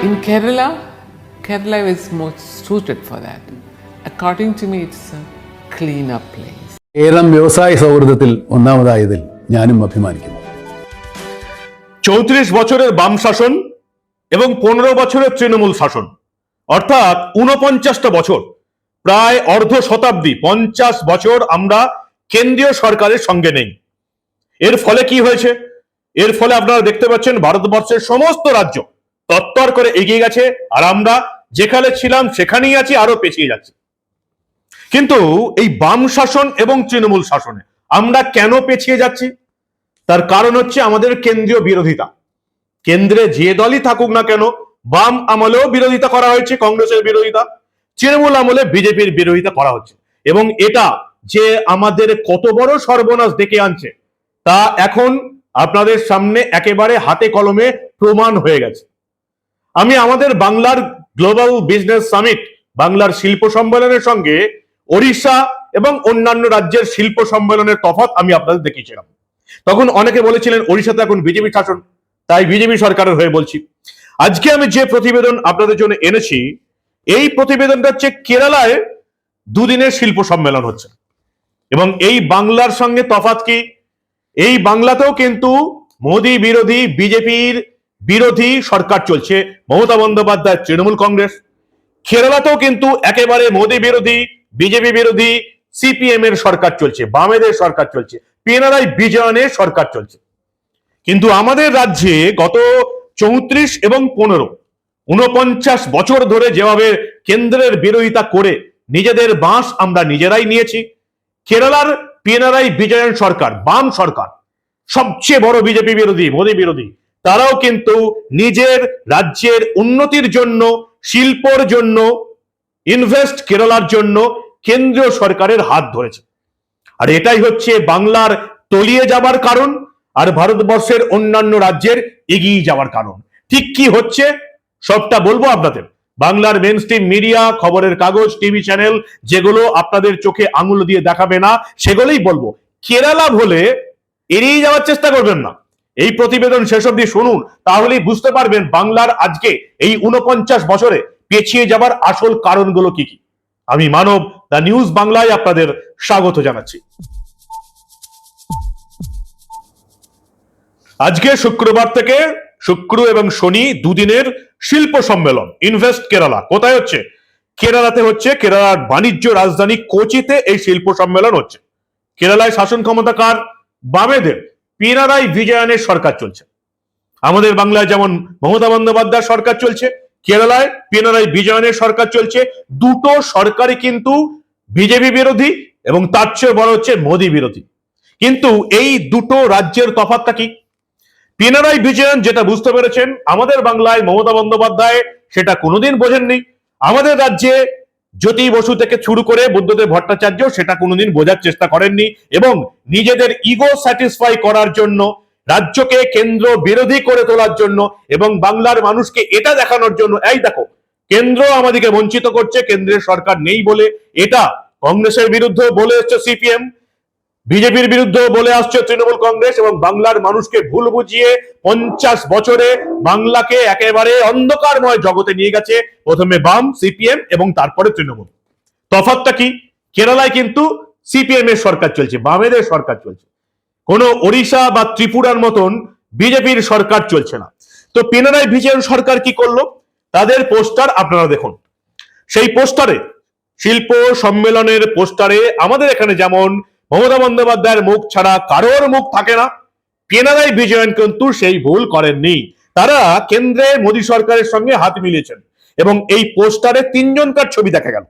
In Kerala, Kerala is most suited for that. According to me, it's a cleaner place. Keralam വ്യവസായ സൗഹൃദത്തിൽ ഒന്നാമതായതിൽ ഞാനും അഭിമാനിക്കുന്നു চৌত্রিশ বছরের বাম শাসন এবং পনেরো বছরের তৃণমূল শাসন অর্থাৎ উনপঞ্চাশটা বছর প্রায় অর্ধ শতাব্দী পঞ্চাশ বছর আমরা কেন্দ্রীয় সরকারের সঙ্গে নেই এর ফলে কি হয়েছে এর ফলে আপনারা দেখতে পাচ্ছেন ভারতবর্ষের সমস্ত রাজ্য তত্তর করে এগিয়ে গেছে আর আমরা যেখানে ছিলাম সেখানেই আছি, আরও পেছিয়ে যাচ্ছি। কিন্তু এই বাম শাসন এবং তৃণমূল শাসনে আমরা কেন পেছিয়ে যাচ্ছি? তার কারণ হচ্ছে আমাদের কেন্দ্রীয় বিরোধিতা। কেন্দ্রে যে দলই থাকুক না কেন, বাম আমলেও বিরোধিতা করা হয়েছে, কংগ্রেসের বিরোধিতা। তৃণমূল আমলে বিজেপির বিরোধিতা করা হচ্ছে। এবং এটা যে আমাদের কত বড় সর্বনাশ ডেকে আনছে, তা এখন আপনাদের সামনে একেবারে হাতে কলমে প্রমাণ হয়ে গেছে। আমি আমাদের বাংলার গ্লোবাল বিজনেস সামিট বাংলার শিল্প সম্মেলনের সঙ্গে ওড়িশা এবং অন্যান্য রাজ্যের শিল্প সম্মেলনের তফাত আমি আপনাদের দেখিয়েছিলাম। তখন অনেকে বলেছিলেন, ওড়িশাতে এখন বিজেপি শাসন। তাই বিজেপি সরকারের হয়ে বলছি। আজকে আমি যে প্রতিবেদন আপনাদের জন্য এনেছি, এই প্রতিবেদনটা হচ্ছে কেরালায় দুদিনের শিল্প সম্মেলন হচ্ছে। এবং এই বাংলার সঙ্গে তফাৎ কি? এই বাংলাতেও কিন্তু মোদী বিরোধী বিজেপির বিরোধী সরকার চলছে। মমতা বন্দ্যোপাধ্যায়, তৃণমূল কংগ্রেস। কেরালাতেও কিন্তু একেবারে মোদী বিরোধী, বিজেপি বিরোধী, সিপিএম এর সরকার চলছে, বামেদের সরকার চলছে পিনারাই বিজয়নের সরকার চলছে। কিন্তু আমাদের রাজ্যে গত চৌত্রিশ এবং পনেরো উনপঞ্চাশ বছর ধরে যেভাবে কেন্দ্রের বিরোধিতা করে নিজেদের বাঁশ আমরা নিজেরাই নিয়েছি, কেরালার পিনারাই বিজয়ন সরকার, বাম সরকার, সবচেয়ে বড় বিজেপি বিরোধী, মোদী বিরোধী তারাও কিন্তু নিজের রাজ্যের উন্নতির জন্য, শিল্পর জন্য ইনভেস্ট কেরালার জন্য কেন্দ্রীয় সরকারের হাত ধরেছে। আর এটাই হচ্ছে বাংলার তলিয়ে যাবার কারণ আর ভারতবর্ষের অন্যান্য রাজ্যের এগিয়ে যাওয়ার কারণ। ঠিক কি হচ্ছে? সবটা বলব আপনাদের। বাংলার মেন স্ট্রিম মিডিয়া খবরের কাগজ টিভি চ্যানেল যেগুলো আপনাদের চোখে আঙুল দিয়ে দেখাবে না, সেগুলোই বলব। কেরালা বলে এড়িয়ে যাওয়ার চেষ্টা করবেন না। এই প্রতিবেদন শেষ অব্দি শুনুন, তাহলেই বুঝতে পারবেন বাংলার আজকে এই উনপঞ্চাশ বছরে পেছিয়ে যাবার আসল কারণগুলো কি কি। আমি মানব, দ্য নিউজ বাংলায় আপনাদের স্বাগত জানাচ্ছি। আজকে শুক্রবার থেকে শুক্র এবং শনি দুদিনের শিল্প সম্মেলন, ইনভেস্ট কেরালা। কোথায় হচ্ছে? কেরালাতে হচ্ছে, কেরালার বাণিজ্য রাজধানী কোচিতে এই শিল্প সম্মেলন হচ্ছে। কেরালায় শাসন ক্ষমতা কার? বামেদের। পিনারাই বিজয়ানের সরকার চলছে। আমাদের বাংলায় যেমন মমতা বন্দ্যোপাধ্যায় সরকার চলছে, কেরালায় পিনারাই বিজয়নের সরকার চলছে, দুটো সরকারই কিন্তু বিজেপি বিরোধী এবং তার চেয়ে বড় হচ্ছে মোদী বিরোধী। কিন্তু এই দুটো রাজ্যের তফাৎটা কি? পিনারাই বিজয়ন যেটা বুঝতে পেরেছেন, আমাদের বাংলায় মমতা বন্দ্যোপাধ্যায় সেটা কোনোদিন বোঝেননি। আমাদের রাজ্যে জ্যোতি বসু থেকে শুরু করে বুদ্ধদেব ভট্টাচার্য সেটা কোনোদিন বোঝার চেষ্টা করেননি এবং নিজেদের ইগো স্যাটিসফাই করার জন্য, রাজ্যকে কেন্দ্র বিরোধী করে তোলার জন্য এবং বাংলার মানুষকে এটা দেখানোর জন্য, এই দেখো, কেন্দ্র আমাদেরকে বঞ্চিত করছে, কেন্দ্রের সরকার নেই বলে, এটা কংগ্রেসের বিরুদ্ধে বলে এসছে সিপিএম বিজেপির বিরুদ্ধে বলে আসছে তৃণমূল কংগ্রেস এবং বাংলার মানুষকে ভুল বুঝিয়ে পঞ্চাশ বছরে বাংলাকে একেবারে অন্ধকারময় জগতে নিয়ে গেছে। প্রথমে বাম, সিপিএম এবং তারপরে তৃণমূল। তফাৎটা কি? কেরালায় কিন্তু সিপিএম এর সরকার চলছে, বামেদের সরকার চলছে। কোনো ওড়িশা বা ত্রিপুরার মতন বিজেপির সরকার চলছে না। তো পিনারাই বিজয়ন সরকার কি করল? তাদের পোস্টার আপনারা দেখুন। সেই পোস্টারে শিল্প সম্মেলনের পোস্টারে আমাদের এখানে যেমন মমতা বন্দ্যোপাধ্যায়ের মুখ ছাড়া কারোর মুখ থাকে না। পিনারাই বিজয়ন কিন্তু সেই ভুল করেননি। তারা কেন্দ্রে মোদী সরকারের সঙ্গে হাত মিলিয়েছেন এবং এই পোস্টারে তিনজনকার ছবি দেখা গেল।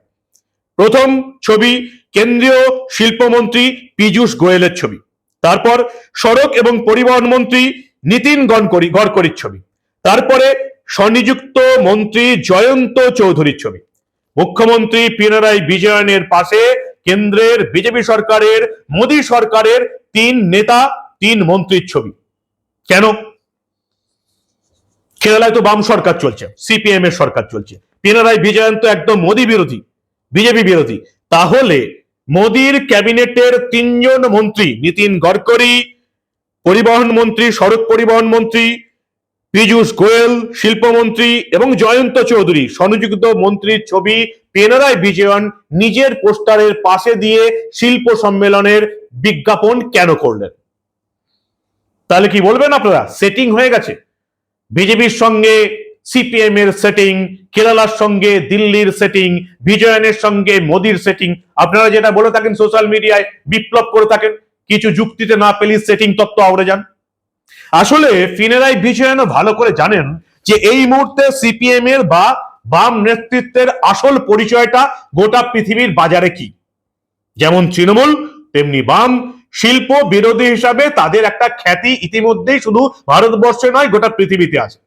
প্রথম ছবি কেন্দ্রীয় শিল্পমন্ত্রী পীযূষ গোয়েলের ছবি। তারপর সড়ক এবং পরিবহন মন্ত্রী নীতিন গডকরি গডকরির ছবি। তারপরে স্বনিযুক্ত মন্ত্রী জয়ন্ত চৌধুরীর ছবি। মুখ্যমন্ত্রী পিনারাই বিজয়নের পাশে কেন্দ্রের বিজেপি সরকারের, মোদী সরকারের তিন নেতা, তিন মন্ত্রীর ছবি। কেন? কেরালায় তো বাম সরকার চলছে, সিপিএম এর সরকার চলছে। পিনারায় বিজয়ন তো একদম মোদী বিরোধী, বিজেপি বিরোধী। তাহলে মোদীর ক্যাবিনেটের তিনজন মন্ত্রী, নীতিন গডকরি, পরিবহন মন্ত্রী, সড়ক পরিবহন মন্ত্রী পীযূষ গোয়েল, শিল্পমন্ত্রী এবং জয়ন্ত চৌধুরী সংযুক্ত মন্ত্রীর ছবি পিনারায় বিজয়ন নিজের পোস্টারের পাশে দিয়ে শিল্প সম্মেলনের বিজ্ঞাপন কেন করলেন? তাহলে কি বলবেন আপনারা? সেটিং হয়ে গেছে। বিজেপির সঙ্গে সিপিএম এর সেটিং কেরালার সঙ্গে, দিল্লির সেটিং বিজয়নের সঙ্গে, মোদির সেটিং আপনারা যেটা বলে থাকেন সোশ্যাল মিডিয়ায় বিপ্লব করে থাকেন। কিছু যুক্তিতে না পেলে সেটিং তত্ত্ব আউড়ে যান। আসলে ফিনেরাই বিজয়নও ভালো করে জানেন যে এই মুহূর্তে সিপিএম এর বা বাম নেতৃত্বের আসল পরিচয়টা গোটা পৃথিবীর বাজারে কি? যেমন তৃণমূল, তেমনি বাম। শিল্প বিরোধী হিসাবে তাদের একটা খ্যাতি ইতিমধ্যেই শুধু ভারতবর্ষে নয়, গোটা পৃথিবীতে আছে।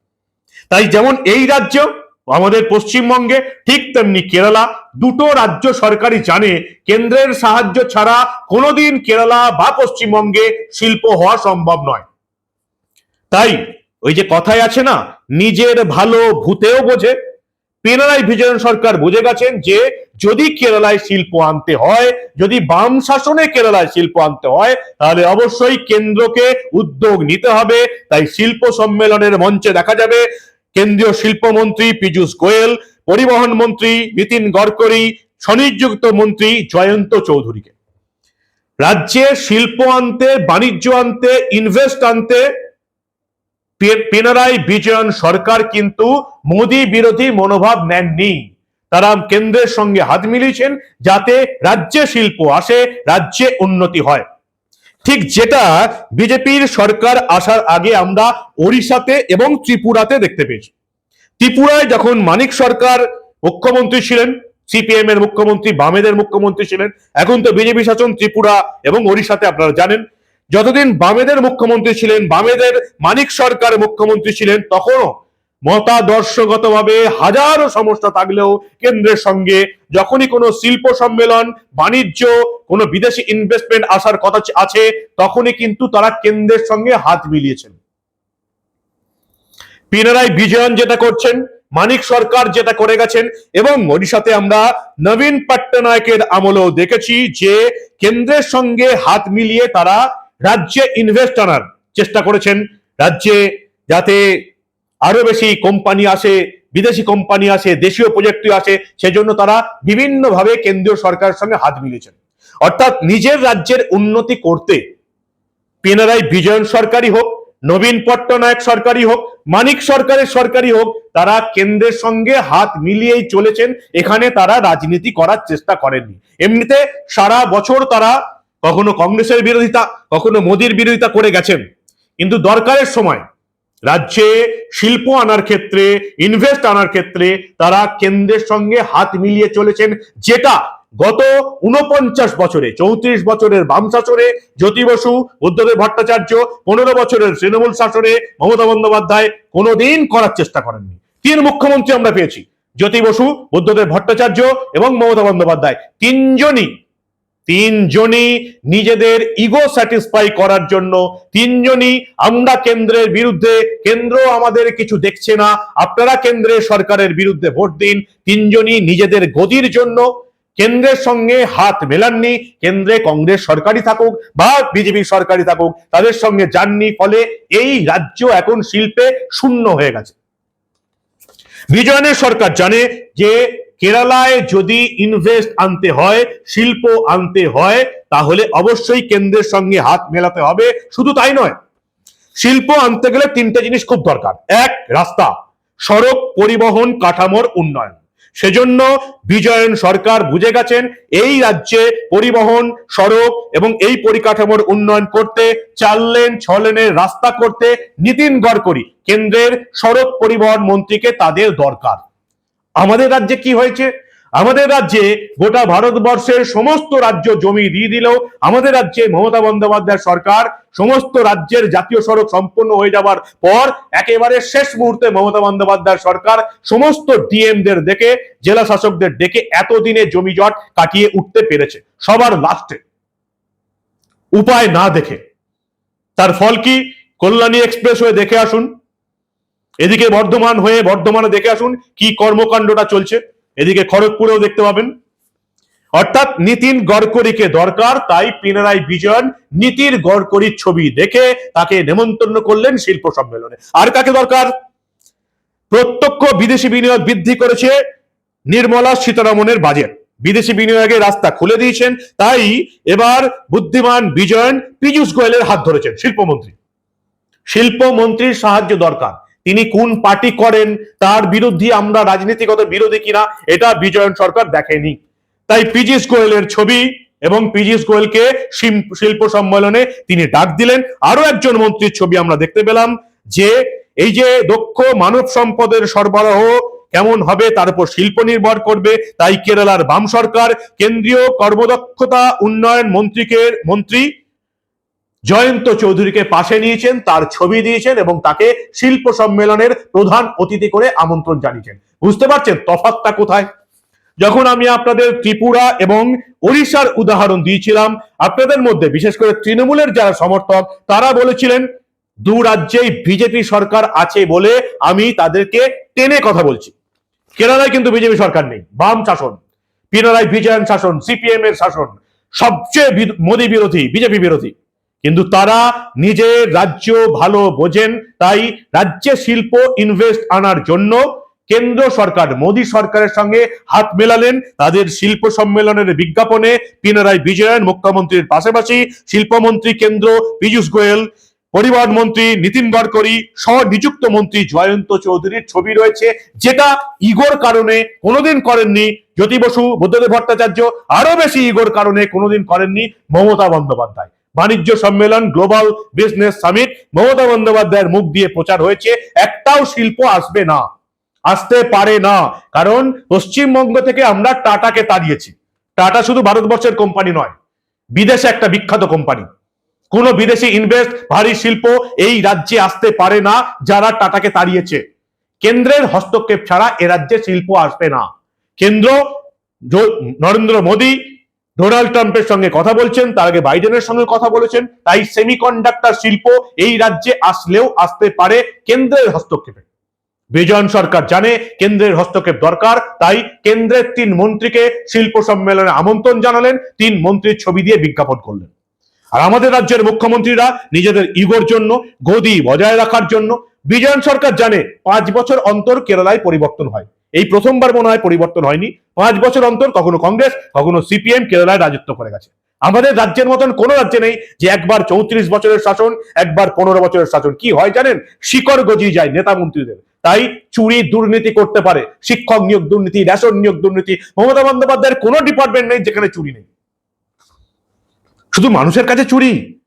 তাই যেমন এই রাজ্য, আমাদের পশ্চিমবঙ্গে ঠিক তেমনি কেরালা। দুটো রাজ্য সরকারই জানে, কেন্দ্রের সাহায্য ছাড়া কোনোদিন কেরালা বা পশ্চিমবঙ্গে শিল্প হওয়া সম্ভব নয়। তাই ওই যে কথায় আছে না, নিজের ভালো ভূতেও বোঝে। পিনারাই বিজয়ন সরকার বুঝে গেছেন যে, যদি কেরালায় শিল্প আনতে হয়, যদি বাম শাসনে কেরালায় শিল্প আনতে হয়, তাহলে অবশ্যই কেন্দ্রকে উদ্যোগ নিতে হবে। তাই শিল্প সম্মেলনের মঞ্চে দেখা যাবে কেন্দ্রীয় শিল্পমন্ত্রী পীযূষ গোয়েল, পরিবহন মন্ত্রী নীতিন গডকরি স্বনিযুক্ত মন্ত্রী জয়ন্ত চৌধুরীকে। রাজ্যে শিল্প আনতে, বাণিজ্য আনতে ইনভেস্ট আনতে পিনারাই বিজয়ন সরকার কিন্তু মোদী বিরোধী মনোভাব নেননি। তারা কেন্দ্রের সঙ্গে হাত মিলিয়েছেন যাতে রাজ্যে শিল্প আসে, রাজ্যে উন্নতি হয়। ঠিক যেটা বিজেপির সরকার আসার আগে আমরা ওড়িশাতে এবং ত্রিপুরাতে দেখতে পেয়েছি। ত্রিপুরায় যখন মানিক সরকার মুখ্যমন্ত্রী ছিলেন, সিপিএম এর মুখ্যমন্ত্রী, বামেদের মুখ্যমন্ত্রী ছিলেন, এখন তো বিজেপি শাসন ত্রিপুরা এবং ওড়িশাতে আপনারা জানেন যতদিন বামেদের মুখ্যমন্ত্রী ছিলেন, বামেদের মানিক সরকার মুখ্যমন্ত্রী ছিলেন, তখনও মতাদর্শগতভাবে হাজারো সমস্যা থাকলেও কেন্দ্রের সঙ্গে যখনই কোনো শিল্প সম্মেলন, বাণিজ্য, কোনো বিদেশি ইনভেস্টমেন্ট আসার কথা আছে, তখনই কিন্তু তারা কেন্দ্রের সঙ্গে হাত মিলিয়েছেন। পিনারাই বিজয়ন যেটা করছেন, মানিক সরকার যেটা করে গেছেন, এবং ওড়িশাতে আমরা নবীন পট্টনায়কের আমলেও দেখেছি যে কেন্দ্রের সঙ্গে হাত মিলিয়ে তারা রাজ্যে ইনভেস্ট আনার চেষ্টা করেছেন। রাজ্যে যাতে আরও বেশি কোম্পানি আসে, বিদেশি কোম্পানি আসে, দেশীয় প্রজেক্ট আসে, সেজন্য তারা বিভিন্নভাবে কেন্দ্রীয় সরকারের সঙ্গে হাত মিলিয়েছেন। অর্থাৎ নিজের রাজ্যের উন্নতি করতে পিনারাই বিজয়ন সরকারই হোক, নবীন পট্টনায়ক সরকারি হোক, মানিক সরকারের সরকারি হোক, তারা কেন্দ্রের সঙ্গে হাত মিলিয়েই চলেছেন। এখানে তারা রাজনীতি করার চেষ্টা করেননি। এমনিতে সারা বছর তারা কখনো কংগ্রেসের বিরোধিতা, কখনো মোদির বিরোধিতা করে গেছেন। কিন্তু দরকারের সময় রাজ্যে শিল্প আনার ক্ষেত্রে ইনভেস্ট আনার ক্ষেত্রে তারা কেন্দ্রের সঙ্গে হাত মিলিয়ে চলেছেন, যেটা গত উনপঞ্চাশ বছরে, চৌত্রিশ বছরের বাম শাসনে, জ্যোতি বসু বুদ্ধদেব ভট্টাচার্য, পনেরো বছরের তৃণমূল শাসনে মমতা বন্দ্যোপাধ্যায় কোনোদিন করার চেষ্টা করেননি। তিন মুখ্যমন্ত্রী আমরা পেয়েছি, জ্যোতি বসু বুদ্ধদেব ভট্টাচার্য এবং মমতা বন্দ্যোপাধ্যায়। তিনজনই তিনজনই নিজেদের ইগো স্যাটিসফাই করার জন্য, তিনজনই আমরা কেন্দ্রের বিরুদ্ধে, কেন্দ্র আমাদের কিছু দেখছে না, আপনারা কেন্দ্রের সরকারের বিরুদ্ধে ভোট দিন, তিনজনই নিজেদের গদির জন্য, কেন্দ্রের সঙ্গে হাত মেলাননি, কেন্দ্রে কংগ্রেস সরকারি থাকুক বা বিজেপি সরকারি থাকুক, তাদের সঙ্গে যাননি, ফলে এই রাজ্য এখন শিল্পে শূন্য হয়ে গেছে। বিজয়নের সরকার জানে যে কেরালায় যদি ইনভেস্ট আনতে হয়, শিল্প আনতে হয়, তাহলে অবশ্যই কেন্দ্রের সঙ্গে হাত মেলাতে হবে। শুধু তাই নয়, শিল্প আনতে গেলে তিনটে জিনিস খুব দরকার। এক, রাস্তা, সড়ক পরিবহন কাঠামোর উন্নয়ন। সেজন্য বিজয়ন সরকার বুঝে গেছেন, এই রাজ্যে পরিবহন, সড়ক এবং এই পরিকাঠামোর উন্নয়ন করতে, চার লেন, ছ লেনের রাস্তা করতে নীতিন গডকরি, কেন্দ্রের সড়ক পরিবহন মন্ত্রীকে তাদের দরকার। আমাদের রাজ্যে কি হয়েছে? আমাদের রাজ্যে গোটা ভারতবর্ষের সমস্ত রাজ্য জমি দিয়ে দিলেও আমাদের রাজ্যে মমতা বন্দ্যোপাধ্যায় সরকার সমস্ত রাজ্যের জাতীয় সড়ক সম্পূর্ণ হয়ে যাবার পর একেবারে শেষ মুহূর্তে মমতা বন্দ্যোপাধ্যায় সরকার সমস্ত ডিএমদের ডেকে, জেলা শাসকদের ডেকে এতদিনে জমি জট কাটিয়ে উঠতে পেরেছে, সবার লাস্টে। উপায় না দেখে। তার ফল কি? কল্যাণী এক্সপ্রেস হয়ে দেখে আসুন। এদিকে বর্ধমান হয়ে বর্ধমানে দেখে আসুন কি কর্মকাণ্ডটা চলছে। এদিকে খড়গপুরেও দেখতে পাবেন। অর্থাৎ নীতিন গড়করিকে দরকার, তাই পিনারাই বিজয়ন নীতির গড়করির ছবি দেখে তাকে নেমন্তন্ন করলেন শিল্প সম্মেলনে। আর কাকে দরকার? প্রত্যক্ষ বিদেশি বিনিয়োগ বৃদ্ধি করেছে নির্মলা সীতারামনের বাজেট। বিদেশি বিনিয়োগের রাস্তা খুলে দিয়েছেন, তাই এবার বুদ্ধিমান বিজয়ন পীযূষ গোয়েলের হাত ধরেছেন শিল্পমন্ত্রী। শিল্পমন্ত্রীর সাহায্য দরকার। তিনি কোন পার্টি করেন, তার বিরুদ্ধে আমরা রাজনীতিগত বিরোধী কিনা, এটা বিজয়ন সরকার দেখেনি। তাই পীযূষ গোয়েলের ছবি এবং পীযূষ গোয়েলকে শিল্প সম্মেলনে তিনি ডাক দিলেন। আরও একজন মন্ত্রীর ছবি আমরা দেখতে পেলাম, যে এই যে দক্ষ মানব সম্পদের সরবরাহ কেমন হবে, তার উপর শিল্প নির্ভর করবে। তাই কেরালার বাম সরকার কেন্দ্রীয় কর্মদক্ষতা উন্নয়ন মন্ত্রীকে, মন্ত্রী জয়ন্ত চৌধুরীকে পাশে নিয়েছেন, তার ছবি দিয়েছেন এবং তাকে শিল্প সম্মেলনের প্রধান অতিথি করে আমন্ত্রণ জানিয়েছেন। বুঝতে পারছেন তফাৎটা কোথায়? যখন আমি আপনাদের ত্রিপুরা এবং ওড়িশার উদাহরণ দিয়েছিলাম, আপনাদের মধ্যে, বিশেষ করে তৃণমূলের যারা সমর্থক, তারা বলেছিলেন, দু রাজ্যেই বিজেপি সরকার আছে বলে আমি তাদেরকে টেনে কথা বলছি। কেরালায় কিন্তু বিজেপি সরকার নেই। বাম শাসন পিনারাই বিজয়ন শাসন সিপিএম এর শাসন, সবচেয়ে মোদী বিরোধী, বিজেপি বিরোধী। কিন্তু তারা নিজের রাজ্য ভালো বোঝেন, তাই রাজ্যে শিল্প ইনভেস্ট আনার জন্য কেন্দ্র সরকার, মোদী সরকারের সঙ্গে হাত মেলালেন। তাদের শিল্প সম্মেলনের বিজ্ঞাপনে পিনারাই বিজয়ন, মুখ্যমন্ত্রীর পাশাপাশি শিল্পমন্ত্রী কেন্দ্র পীযূষ গোয়েল, পরিবহন মন্ত্রী নীতিন গডকরি সহ নিযুক্ত মন্ত্রী জয়ন্ত চৌধুরীর ছবি রয়েছে, যেটা ইগোর কারণে কোনোদিন করেননি। জ্যোতি বসু, বুদ্ধদেব ভট্টাচার্য আরও বেশি ইগোর কারণে কোনোদিন করেননি মমতা বন্দ্যোপাধ্যায়। বাণিজ্য সম্মেলন গ্লোবাল বিজনেস সামিট মমতা বন্দ্যোপাধ্যায়ের মুখ দিয়ে প্রচার হয়েছে, একটাও শিল্প আসবে না। আসতে পারে না। কারণ পশ্চিমবঙ্গ থেকে আমরা টাটাকে তাড়িয়েছি। টাটা শুধু ভারতবর্ষের কোম্পানি নয়, বিদেশে একটা বিখ্যাত কোম্পানি কোন বিদেশি ইনভেস্ট ভারী শিল্প এই রাজ্যে আসতে পারে না, যারা টাটাকে তাড়িয়েছে। কেন্দ্রের হস্তক্ষেপ ছাড়া এ রাজ্যে শিল্প আসবে না। কেন্দ্র, নরেন্দ্র মোদী ডোনাল্ড ট্রাম্পের সঙ্গে কথা বলছেন, তার আগে বাইডেনের সঙ্গে কথা বলেছেন, তাই সেমিকন্ডাক্টর শিল্প এই রাজ্যে আসলেও আসতে পারে কেন্দ্রের হস্তক্ষেপে। বিজয়ন সরকার জানে কেন্দ্রের হস্তক্ষেপ দরকার, তাই কেন্দ্রের তিন মন্ত্রীকে শিল্প সম্মেলনে আমন্ত্রণ জানালেন, তিন মন্ত্রীর ছবি দিয়ে বিজ্ঞাপন করলেন। আর আমাদের রাজ্যের মুখ্যমন্ত্রীরা নিজেদের ইগোর জন্য, গদি বজায় রাখার জন্য বিজয়ন সরকার জানে পাঁচ বছর অন্তর কেরালায় পরিবর্তন হয়। এই প্রথমবার মনে হয় পরিবর্তন হয়নি। পাঁচ বছর অন্তর কখনো কংগ্রেস, কখনো সিপিএম কেরালায় রাজত্ব করে গেছে। আমাদের রাজ্যের মতন কোন রাজ্যে নেই যে একবার চৌত্রিশ বছরের শাসন, একবার পনেরো বছরের শাসন। কি হয় জানেন? শিকড় গজিয়ে যায় নেতা মন্ত্রীদের। তাই চুরি দুর্নীতি করতে পারে। শিক্ষক নিয়োগ দুর্নীতি, রেশন নিয়োগ দুর্নীতি, মমতা বন্দ্যোপাধ্যায়ের কোনো ডিপার্টমেন্ট নেই যেখানে চুরি নেই। শুধু মানুষের কাছে চুরি।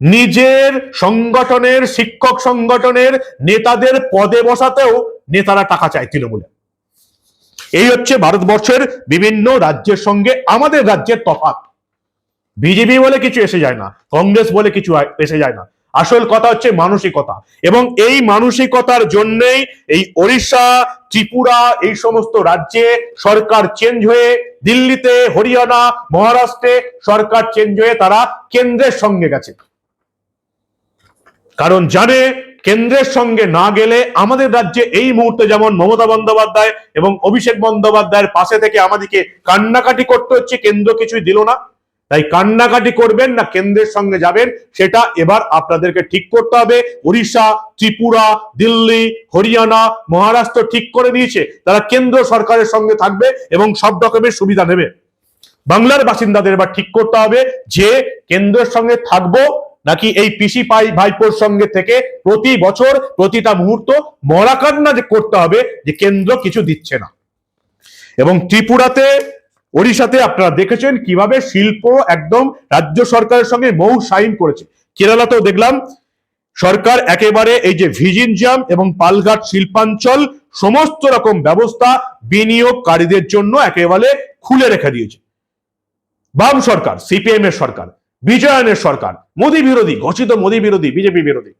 নিজের সংগঠনের, শিক্ষক সংগঠনের নেতাদের পদে বসাতেও নেতারা টাকা চায় তৃণমূলে এই হচ্ছে ভারতবর্ষের বিভিন্ন রাজ্যের সঙ্গে আমাদের রাজ্যের তফাৎ। বিজেপি বলে কিছু এসে যায় না, কংগ্রেস বলে কিছু এসে যায় না। আসল কথা হচ্ছে মানসিকতা এবং এই মানসিকতার জন্যই এই ওড়িশা, ত্রিপুরা এই সমস্ত রাজ্যে সরকার চেঞ্জ হয়ে দিল্লিতে, হরিয়ানা, মহারাষ্ট্রে সরকার চেঞ্জ হয়ে তারা কেন্দ্রের সঙ্গে গেছে। কারণ জানে কেন্দ্রের সঙ্গে না গেলে আমাদের রাজ্যে এই মুহূর্তে যেমন মমতা বন্দ্যোপাধ্যায় এবং অভিষেক বন্দ্যোপাধ্যায়ের পাশে থেকে আমাদেরকে কান্নাকাটি করতে হচ্ছে, কেন্দ্র কিছুই দিল না। তাই কান্নাকাটি করবেন না, কেন্দ্রের সঙ্গে যাবেন, সেটা এবার আপনাদেরকে ঠিক করতে হবে। উড়িষ্যা, ত্রিপুরা, দিল্লি, হরিয়ানা, মহারাষ্ট্র ঠিক করে দিয়েছে। তারা কেন্দ্র সরকারের সঙ্গে থাকবে এবং সব রকমের সুবিধা নেবে। বাংলার বাসিন্দাদের এবার ঠিক করতে হবে যে, কেন্দ্রের সঙ্গে থাকব নাকি এই পিসি পাই ভাইপোর সঙ্গে থেকে প্রতি বছর প্রতিটা মুহূর্ত মরা কান্না যে করতে হবে, যে কেন্দ্র কিছু দিচ্ছে না। এবং ত্রিপুরাতে, ওড়িশাতে আপনারা দেখেছেন কীভাবে শিল্প একদম রাজ্য সরকারের সঙ্গে মৌ সাইন করেছে। কেরালাতেও দেখলাম, সরকার একেবারে এই যে ভিজিনজাম এবং পালঘাট শিল্পাঞ্চল সমস্ত রকম ব্যবস্থা বিনিয়োগকারীদের জন্য একেবারে খুলে রেখে দিয়েছে। বাম সরকার সিপিএম এর সরকার বিজয়নের সরকার। মোদী বিরোধী, ঘোষিত মোদী বিরোধী, বিজেপি বিরোধী।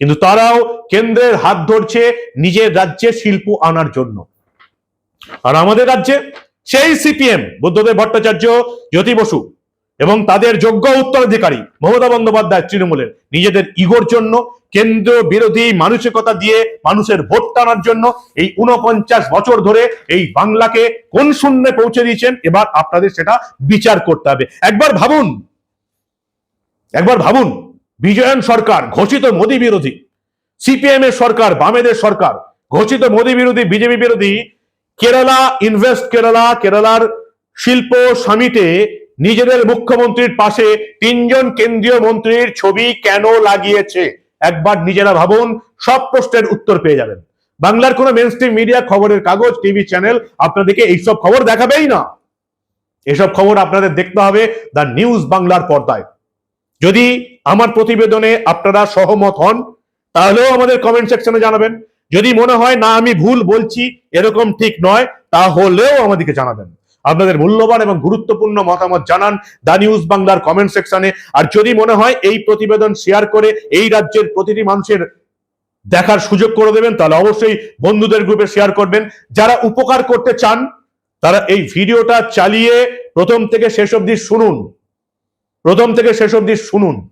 কিন্তু তারাও কেন্দ্রের হাত ধরছে নিজের রাজ্যে শিল্প আনার জন্য। আর আমাদের রাজ্যে সেই সিপিএম, বুদ্ধদেব ভট্টাচার্য, জ্যোতি বসু এবং তাদের যোগ্য উত্তরাধিকারী মমতা বন্দ্যোপাধ্যায় তৃণমূলের নিজেদের ইগোর জন্য, কেন্দ্র বিরোধী মানসিকতা দিয়ে মানুষের ভোট টানার জন্য এই উনপঞ্চাশ বছর ধরে এই বাংলাকে কোন শূন্যে পৌঁছে দিয়েছেন, এবার আপনাদের সেটা বিচার করতে হবে। একবার ভাবুন একবার ভাবুন, বিজয়ন সরকার ঘোষিত মোদী বিরোধী, সিপিএম এর সরকার, বামেদের সরকার ঘোষিত মোদী বিরোধী, বিজেপি বিরোধী, কেরালা ইনভেস্ট কেরালা, কেরালার শিল্প সামিটে নিজেদের মুখ্যমন্ত্রীর পাশে তিনজন কেন্দ্রীয় মন্ত্রীর ছবি কেন লাগিয়েছে? একবার নিজেরা ভাবুন, সব প্রশ্নের উত্তর পেয়ে যাবেন। বাংলার কোনো মেন মিডিয়া খবরের কাগজ টিভি চ্যানেল আপনাদেরকে এইসব খবর দেখাবেই না। এসব খবর আপনাদের দেখতে হবে দ্য নিউজ বাংলার পর্দায়। যদি আমার প্রতিবেদনে আপনারা সহমত হন, তাহলেও আমাদের কমেন্ট সেকশনে জানাবেন। যদি মনে হয়, না, আমি ভুল বলছি, এরকম ঠিক নয়, তাহলেও আমাদেরকে জানাবেন। আপনাদের মূল্যবান এবং গুরুত্বপূর্ণ মতামত জানান দা নিউজ বাংলার কমেন্ট সেকশনে আর যদি মনে হয়, এই প্রতিবেদন শেয়ার করে এই রাজ্যের প্রতিটি মানুষের দেখার সুযোগ করে দেবেন, তাহলে অবশ্যই বন্ধুদের গ্রুপে শেয়ার করবেন। যারা উপকার করতে চান, তারা এই ভিডিওটা চালিয়ে প্রথম থেকে শেষ অবধি শুনুন। প্রথম থেকে শেষ অবধি শুনুন।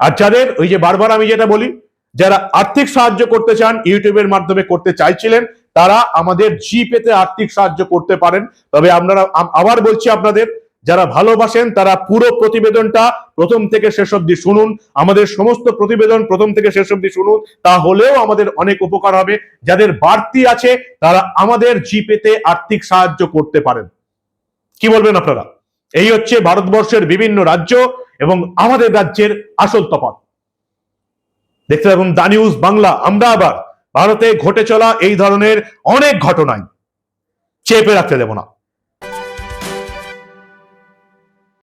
আর যাদের, ওই যে বারবার আমি যেটা বলি, যারা আর্থিক সাহায্য করতে চান, ইউটিউবের মাধ্যমে করতে চাইছিলেন, তারা আমাদের জিপেতে আর্থিক সাহায্য করতে পারেন। তবে আপনারা আবার বলছি আপনাদের, যারা ভালোবাসেন, তারা পুরো প্রতিবেদনটা প্রথম থেকে শেষ অবধি শুনুন। আমাদের সমস্ত প্রতিবেদন প্রথম থেকে শেষ অবধি শুনুন তাহলেও আমাদের অনেক উপকার হবে। যাদের বাড়তি আছে, তারা আমাদের জিপেতে আর্থিক সাহায্য করতে পারেন। কি বলবেন আপনারা? এই হচ্ছে ভারতবর্ষের বিভিন্ন রাজ্য এবং আমাদের রাজ্যের আসল তফাৎ। দেখতে থাকুন দা নিউজ বাংলা, আমরা আবার ভারতে ঘটে চলা এই ধরনের অনেক ঘটনায় চেপে রাখতে দেব না।